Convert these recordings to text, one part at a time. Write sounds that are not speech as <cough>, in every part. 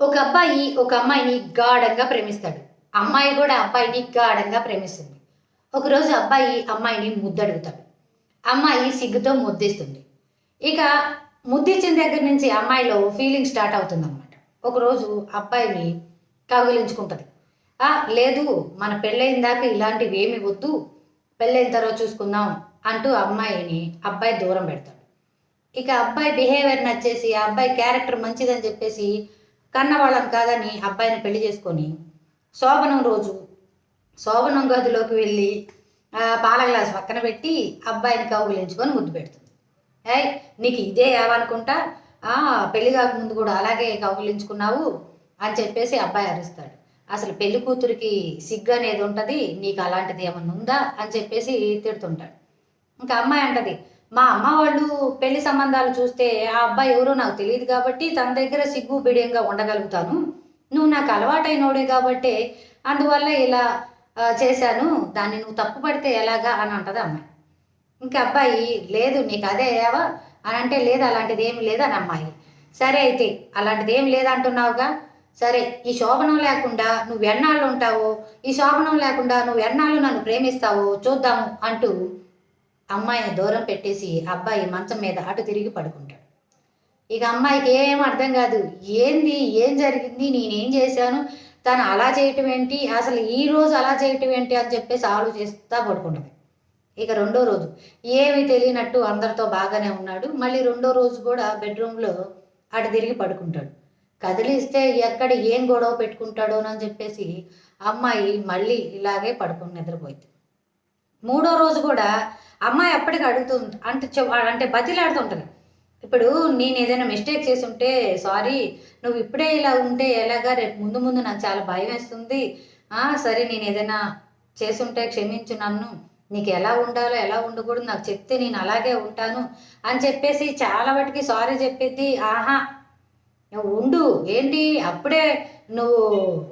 ఒక అబ్బాయి ఒక అమ్మాయిని గాఢంగా ప్రేమిస్తాడు. అమ్మాయి కూడా అబ్బాయిని గాఢంగా ప్రేమిస్తుంది. ఒకరోజు అబ్బాయి అమ్మాయిని ముద్దడుగుతాడు. అమ్మాయి సిగ్గుతో ముద్దిస్తుంది. ఇక ముద్దిచ్చిన దగ్గర నుంచి అమ్మాయిలో ఫీలింగ్ స్టార్ట్ అవుతుంది అనమాట ఒకరోజు అబ్బాయిని కౌగిలించుకుంటుంది. "ఆ, లేదు మన పెళ్ళైన దాకా ఇలాంటివి ఏమి వద్దు. పెళ్ళైన తర్వాత చూసుకుందాం అంటూ అమ్మాయిని అబ్బాయి దూరం పెడతాడు. ఇక అబ్బాయి బిహేవియర్ నచ్చేసి ఆ అబ్బాయి క్యారెక్టర్ మంచిదని చెప్పేసి కన్నవాళ్ళని కాదని అబ్బాయిని పెళ్ళి చేసుకొని శోభనం రోజు శోభనం గదిలోకి వెళ్ళి పాల గ్లాస్ పక్కన పెట్టి అబ్బాయిని కౌగులించుకొని ముద్దు పెడుతుంది. ఏయ్ నీకు ఇదే ఏమనుకుంటా? పెళ్ళి కాకముందు కూడా అలాగే కౌగులించుకున్నావు అని చెప్పేసి అబ్బాయి అరుస్తాడు. అసలు పెళ్ళి కూతురికి సిగ్గు అనేది ఉంటుంది నీకు అలాంటిది ఏమన్నా ఉందా అని చెప్పేసి తిడుతుంటాడు. ఇంకా అమ్మాయి అంటది మా అమ్మ వాళ్ళు పెళ్ళి సంబంధాలు చూస్తే ఆ అబ్బాయి ఎవరో నాకు తెలియదు కాబట్టి తన దగ్గర సిగ్గు బిడియంగా ఉండగలుగుతాను. నువ్వు నాకు అలవాటైనోడే కాబట్టి అందువల్ల ఇలా చేశాను. దాన్ని నువ్వు తప్పు పడితే ఎలాగా? అని అంటది అమ్మాయి. ఇంకా అబ్బాయి లేదు నీకు అదే అయ్యావా? అని అంటే లేదు అలాంటిది ఏమి లేదని అమ్మాయి. సరే అయితే అలాంటిది ఏం లేదంటున్నావుగా? సరే ఈ శోభనం లేకుండా నువ్వు ఎన్నాళ్ళు ఉంటావో ఈ శోభనం లేకుండా నువ్వు ఎన్నాళ్ళు నన్ను ప్రేమిస్తావో చూద్దాము అంటూ అమ్మాయిని దూరం పెట్టేసి అబ్బాయి మంచం మీద అటు తిరిగి పడుకుంటాడు. ఇక అమ్మాయికి ఏం అర్థం కాదు ఏంది ఏం జరిగింది నేనేం చేశాను తను అలా చేయటం ఏంటి అసలు ఈ రోజు అలా చేయటం ఏంటి అని చెప్పేసి ఆలోచిస్తా పడుకుంటుంది. ఇక రెండో రోజు ఏమీ తెలియనట్టు అందరితో బాగానే ఉన్నాడు. మళ్ళీ రెండో రోజు కూడా బెడ్రూమ్లో అటు తిరిగి పడుకుంటాడు. కదిలిస్తే ఎక్కడ ఏం గొడవ పెట్టుకుంటాడోనని చెప్పేసి అమ్మాయి మళ్ళీ ఇలాగే పడుకుని నిద్రపోయింది. మూడో రోజు కూడా అమ్మాయి అప్పటికి అడుగుతూ అంటే అంటే బతిలాడుతుంటుంది ఇప్పుడు నేను ఏదైనా మిస్టేక్ చేసి ఉంటే సారీ నువ్వు ఇప్పుడే ఇలా ఉంటే ఎలాగా? రేపు ముందు ముందు నాకు చాలా భయం వేస్తుంది. సరే నేను ఏదైనా చేసుంటే క్షమించు నన్ను. నీకు ఎలా ఉండాలో ఎలా ఉండకూడదు నాకు చెప్తే నేను అలాగే ఉంటాను అని చెప్పేసి చాలా వాటికి సారీ చెప్పేది. ఆహా నువ్వు ఉండు. ఏంటి? అప్పుడే నువ్వు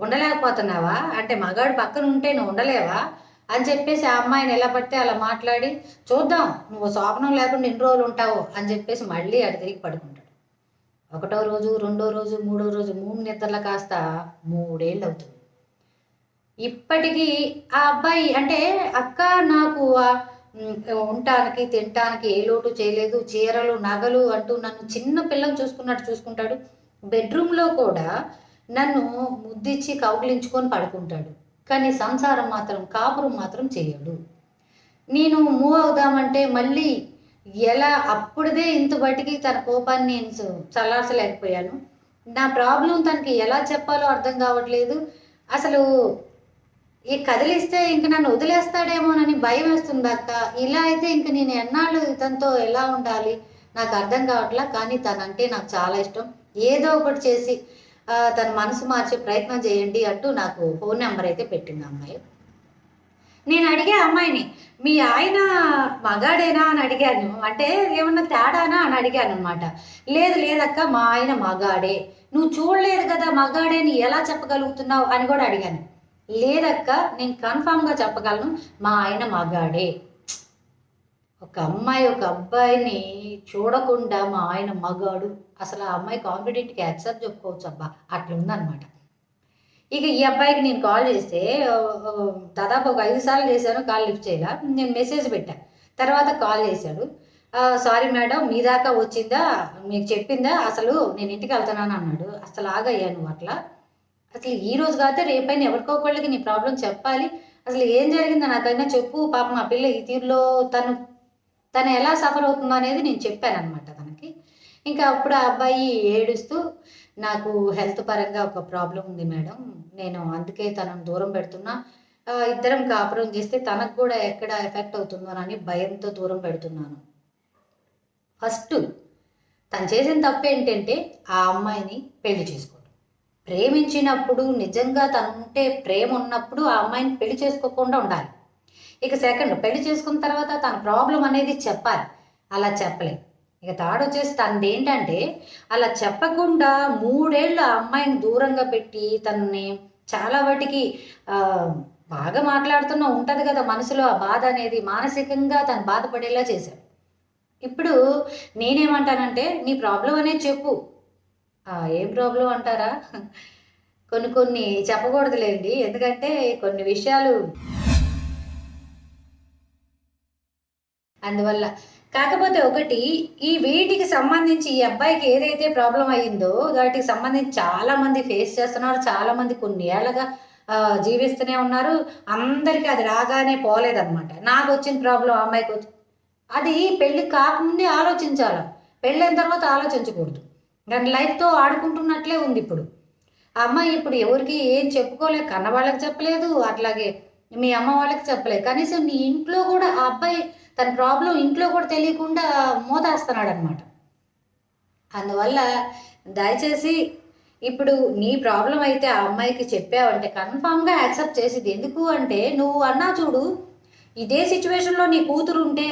ఉండలేకపోతున్నావా? అంటే మగాడు పక్కన ఉంటే నువ్వు ఉండలేవా? అని చెప్పేసి ఆ అమ్మాయిని ఎలా పడితే అలా మాట్లాడి చూద్దాం నువ్వు శోభనం లేకుండా ఎన్ని రోజులు ఉంటావు అని చెప్పేసి మళ్ళీ అటు తిరిగి పడుకుంటాడు. ఒకటో రోజు రెండో రోజు మూడో రోజు మూడు నిద్రల కాస్త మూడేళ్ళు అవుతుంది. ఇప్పటికీ ఆ అబ్బాయి అంటే అక్క నాకు ఉండటానికి తినటానికి ఏ లోటు చేయలేదు. చీరలు నగలు అంటూ నన్ను చిన్న పిల్లని చూసుకున్నట్టు చూసుకుంటాడు. బెడ్రూమ్లో కూడా నన్ను ముద్దిచ్చి కౌగిలించుకొని పడుకుంటాడు. కానీ సంసారం మాత్రం కాపురం మాత్రం చేయడు. నేను మూవ్ అవుదామంటే మళ్ళీ ఎలా అప్పుడుదే ఇంత బట్టికి తన కోపాన్ని నేను చల్లార్చలేకపోయాను. నా ప్రాబ్లం తనకి ఎలా చెప్పాలో అర్థం కావట్లేదు. అసలు ఈ కదిలిస్తే ఇంక నన్ను వదిలేస్తాడేమోనని భయం వేస్తుంది అక్క. ఇలా అయితే ఇంక నేను ఎన్నాళ్ళు ఇతనితో ఎలా ఉండాలి? నాకు అర్థం కావట్లా కానీ తనంటే నాకు చాలా ఇష్టం. ఏదో ఒకటి చేసి తన మనసు మార్చే ప్రయత్నం చేయండి అంటూ నాకు ఫోన్ నెంబర్ అయితే పెట్టింది అమ్మాయి. నేను అడిగే అమ్మాయిని మీ ఆయన మగాడేనా? అని అడిగాను. అంటే ఏమన్నా తేడానా అని అడిగాను అనమాట లేదు లేదక్క మా ఆయన మగాడే. నువ్వు చూడలేదు కదా మగాడేని ఎలా చెప్పగలుగుతున్నావు? అని కూడా అడిగాను. లేదక్క నేను కన్ఫామ్గా చెప్పగలను మా ఆయన మగాడే. ఒక అమ్మాయి ఒక అబ్బాయిని చూడకుండా మా ఆయన మగాడు. అసలు ఆ అమ్మాయి కాన్ఫిడెంట్కి యాక్సెప్ట్ చెప్పుకోవచ్చు అబ్బా. అట్లా ఉందన్నమాట ఇక ఈ అబ్బాయికి నేను కాల్ చేస్తే దాదాపు ఒక ఐదు సార్లు చేశాను కాల్ లిఫ్ట్ చేయాల. నేను మెసేజ్ పెట్టా. తర్వాత కాల్ చేశాడు. సారీ మేడం మీ దాకా వచ్చిందా? మీకు చెప్పిందా? అసలు నేను ఇంటికి వెళ్తున్నాను అన్నాడు. అసలు ఆగయ్యా నువ్వు అట్లా? అసలు ఈ రోజు కాకపోతే రేపైనా ఎవరికోకళ్ళకి నీ ప్రాబ్లం చెప్పాలి. అసలు ఏం జరిగిందో నాకైనా చెప్పు. పాపం ఆ పిల్ల ఈ తీరులో తను తను ఎలా సఫర్ అవుతుందో అనేది నేను చెప్పాను అనమాట తనకి. ఇంకా అప్పుడు ఆ అబ్బాయి ఏడుస్తూ నాకు హెల్త్ పరంగా ఒక ప్రాబ్లం ఉంది మేడం. నేను అందుకే తనను దూరం పెడుతున్నా. ఇద్దరం కాపురం చేస్తే తనకు కూడా ఎక్కడ ఎఫెక్ట్ అవుతుందోనని భయంతో దూరం పెడుతున్నాను. ఫస్ట్ తను చేసిన తప్పు ఏంటంటే ఆ అమ్మాయిని పెళ్ళి చేసుకోవడం ప్రేమించినప్పుడు నిజంగా తను ఉంటే ప్రేమ ఉన్నప్పుడు ఆ అమ్మాయిని పెళ్ళి చేసుకోకుండా ఉండాలి. ఇక సెకండ్ పెళ్ళి చేసుకున్న తర్వాత తన ప్రాబ్లం అనేది చెప్పాలి. అలా చెప్పలేదు ఇక థర్డ్ వచ్చేసి తనది ఏంటంటే అలా చెప్పకుండా మూడేళ్ళు ఆ అమ్మాయిని దూరంగా పెట్టి తనని చాలా వాటికి బాగా మాట్లాడుతున్నా ఉంటుంది కదా మనసులో ఆ బాధ అనేది మానసికంగా తను బాధపడేలా చేశాడు. ఇప్పుడు నేనేమంటానంటే నీ ప్రాబ్లం అనేది చెప్పు. ఏం ప్రాబ్లం అంటారా? కొన్ని కొన్ని చెప్పకూడదులేండి. ఎందుకంటే కొన్ని విషయాలు అందువల్ల. కాకపోతే ఒకటి ఈ వీటికి సంబంధించి ఈ అబ్బాయికి ఏదైతే ప్రాబ్లం అయ్యిందో వాటికి సంబంధించి చాలా మంది ఫేస్ చేస్తున్నారు చాలా మంది కొన్ని ఏళ్ళగా జీవిస్తూనే ఉన్నారు. అందరికీ అది రాగానే పోలేదన్నమాట. నాకు వచ్చిన ప్రాబ్లం అమ్మాయికి వచ్చి అది పెళ్ళి కాకముందే ఆలోచించాలి. పెళ్ళైన తర్వాత ఆలోచించకూడదు. దాని లైఫ్తో ఆడుకుంటున్నట్లే ఉంది ఇప్పుడు. అమ్మాయి ఇప్పుడు ఎవరికి ఏం చెప్పుకోలేదు కన్న వాళ్ళకి చెప్పలేదు అట్లాగే మీ అమ్మ వాళ్ళకి చెప్పలేదు. కనీసం నీ ఇంట్లో కూడా ఆ అబ్బాయి తన ప్రాబ్లం ఇంట్లో కూడా తెలియకుండా మోదేస్తున్నాడు అనమాట అందువల్ల దయచేసి ఇప్పుడు నీ ప్రాబ్లం అయితే ఆ అమ్మాయికి చెప్పావంటే కన్ఫామ్గా యాక్సెప్ట్ చేసేది ఎందుకు అంటే నువ్వు అన్నా చూడు ఇదే సిచ్యువేషన్లో నీ కూతురు ఉంటే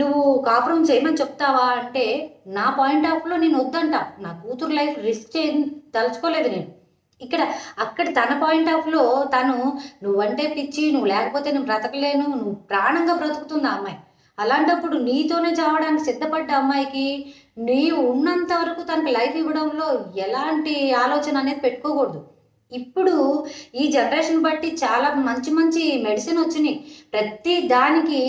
నువ్వు కాపురం చేయమని చెప్తావా అంటే నా పాయింట్ ఆఫ్లో నేను వద్దంట. నా కూతురు లైఫ్ రిస్క్ చే తలుచుకోలేదు నేను. ఇక్కడ అక్కడ తన పాయింట్ ఆఫ్లో తను నువ్వంటే పిచ్చి నువ్వు లేకపోతే నేను బ్రతకలేను నువ్వు ప్రాణంగా బ్రతుకుతుంది ఆ అమ్మాయి. అలాంటప్పుడు నీతోనే చావడానికి సిద్ధపడ్డ అమ్మాయికి నీవు ఉన్నంత వరకు తనకి లైఫ్ ఇవ్వడంలో ఎలాంటి ఆలోచన అనేది పెట్టుకోకూడదు. ఇప్పుడు ఈ జనరేషన్ బట్టి చాలా మంచి మంచి మెడిసిన్ వచ్చినాయి. ప్రతి దానికి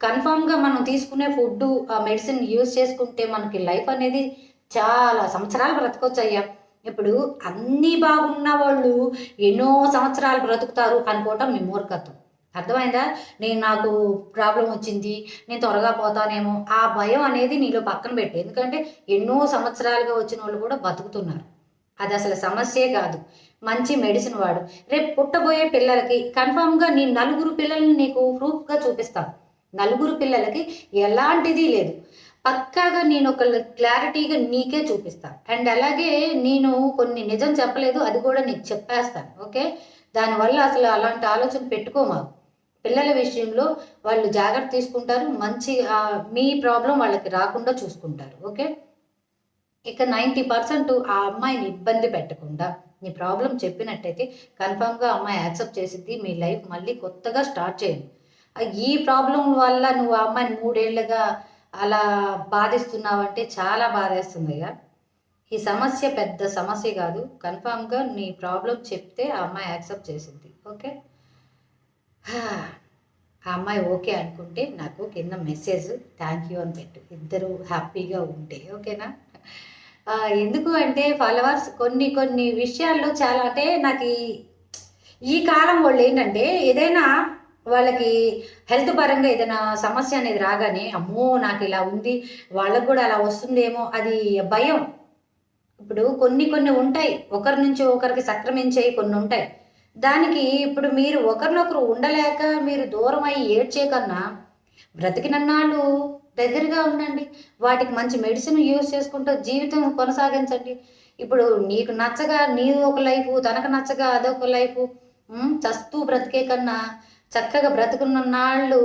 కన్ఫామ్గా మనం తీసుకునే ఫుడ్ ఆ మెడిసిన్ యూజ్ చేసుకుంటే మనకి లైఫ్ అనేది చాలా సంవత్సరాలు బ్రతకొచ్చు అయ్యా ఇప్పుడు అన్నీ బాగున్న వాళ్ళు ఎన్నో సంవత్సరాలు బ్రతుకుతారు అనుకోవటం మీ మూర్ఖత్వం అర్థమైందా? నేను నాకు ప్రాబ్లం వచ్చింది నేను త్వరగా పోతానేమో ఆ భయం అనేది నీలో పక్కన పెట్టు. ఎందుకంటే ఎన్నో సంవత్సరాలుగా వచ్చిన వాళ్ళు కూడా బతుకుతున్నారు. అది అసలు సమస్యే కాదు. మంచి మెడిసిన్ వాడు. రేపు పుట్టబోయే పిల్లలకి కన్ఫామ్గా నీ నలుగురు పిల్లల్ని నీకు ప్రూఫ్గా చూపిస్తాను నలుగురు పిల్లలకి ఎలాంటిది లేదు. పక్కాగా నేను ఒక క్లారిటీగా నీకే చూపిస్తాను అండ్ అలాగే నేను కొన్ని నిజం చెప్పలేదు అది కూడా నీకు చెప్పేస్తాను. ఓకే? దానివల్ల అసలు అలాంటి ఆలోచన పెట్టుకోమాకు పిల్లల విషయంలో వాళ్ళు జాగ్రత్త తీసుకుంటారు. మంచి మీ ప్రాబ్లం వాళ్ళకి రాకుండా చూసుకుంటారు. ఓకే? ఇక నైంటీ పర్సెంట్ ఆ అమ్మాయిని ఇబ్బంది పెట్టకుండా నీ ప్రాబ్లం చెప్పినట్టయితే కన్ఫామ్గా అమ్మాయి యాక్సెప్ట్ చేసిద్ది మీ లైఫ్ మళ్ళీ కొత్తగా స్టార్ట్ చేయండి. ఈ ప్రాబ్లం వల్ల నువ్వు ఆ అమ్మాయిని మూడేళ్ళుగా అలా బాధిస్తున్నావంటే చాలా బాధేస్తుంది కదా ఈ సమస్య పెద్ద సమస్య కాదు. కన్ఫామ్గా నీ ప్రాబ్లం చెప్తే ఆ అమ్మాయి యాక్సెప్ట్ చేసింది ఓకే? ఆ అమ్మాయి ఓకే అనుకుంటే నాకు కింద మెసేజ్ థ్యాంక్ యూ అని పెట్టు. ఇద్దరు హ్యాపీగా ఉంటే ఓకేనా? ఎందుకు అంటే ఫాలోవర్స్ కొన్ని కొన్ని విషయాల్లో చాలా అంటే నాకు ఈ- ఈ కాలం వాళ్ళు ఏంటంటే ఏదైనా వాళ్ళకి హెల్త్ పరంగా ఏదైనా సమస్య అనేది రాగానే అమ్మో నాకు ఇలా ఉంది వాళ్ళకు కూడా అలా వస్తుందేమో అది భయం. ఇప్పుడు కొన్ని కొన్ని ఉంటాయి. ఒకరి నుంచి ఒకరికి సక్రమించేవి కొన్ని ఉంటాయి. దానికి ఇప్పుడు మీరు ఒకరినొకరు ఉండలేక మీరు దూరం అయ్యి ఏడ్చే కన్నా బ్రతికినన్నాళ్ళు దగ్గరగా ఉండండి. వాటికి మంచి మెడిసిన్ యూజ్ చేసుకుంటూ జీవితం కొనసాగించండి. ఇప్పుడు నీకు నచ్చగా నీది ఒక లైఫ్ తనకు నచ్చగా అదొక లైఫ్ చస్తూ బ్రతికే కన్నా చక్కగా బ్రతుకున్న నాళ్ళు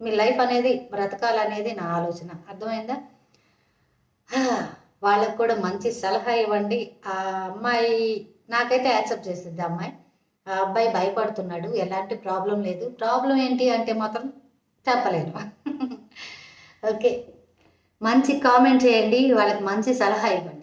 మీ లైఫ్ అనేది బ్రతకాలనేది నా ఆలోచన. అర్థమైందా? వాళ్ళకు కూడా మంచి సలహా ఇవ్వండి. ఆ అమ్మాయి నాకైతే యాక్సెప్ట్ చేస్తుంది అమ్మాయి. ఆ అబ్బాయి భయపడుతున్నాడు. ఎలాంటి ప్రాబ్లం లేదు. ప్రాబ్లం ఏంటి అంటే మాత్రం చెప్పలేను. <laughs> ఓకే. మంచి కామెంట్ చేయండి. వాళ్ళకి మంచి సలహా ఇవ్వండి.